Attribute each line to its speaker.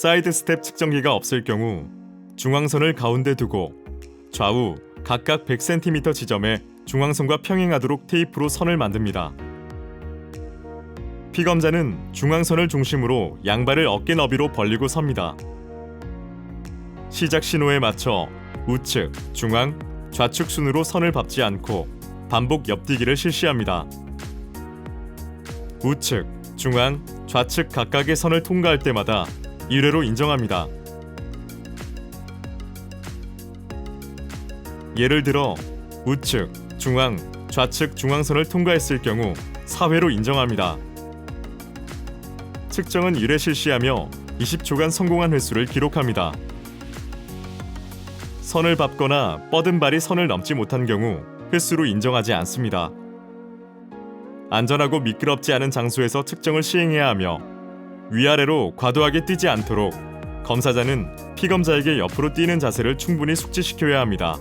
Speaker 1: 사이드 스텝 측정기가 없을 경우 중앙선을 가운데 두고 좌우 각각 100cm 지점에 중앙선과 평행하도록 테이프로 선을 만듭니다. 피검자는 중앙선을 중심으로 양발을 어깨 너비로 벌리고 섭니다. 시작 신호에 맞춰 우측, 중앙, 좌측 순으로 선을 밟지 않고 반복 옆뛰기를 실시합니다. 우측, 중앙, 좌측 각각의 선을 통과할 때마다 1회로 인정합니다. 예를 들어 우측, 중앙, 좌측 중앙선을 통과했을 경우 4회로 인정합니다. 측정은 1회 실시하며 20초간 성공한 횟수를 기록합니다. 선을 밟거나 뻗은 발이 선을 넘지 못한 경우 횟수로 인정하지 않습니다. 안전하고 미끄럽지 않은 장소에서 측정을 시행해야 하며 위아래로 과도하게 뛰지 않도록 검사자는 피검자에게 옆으로 뛰는 자세를 충분히 숙지시켜야 합니다.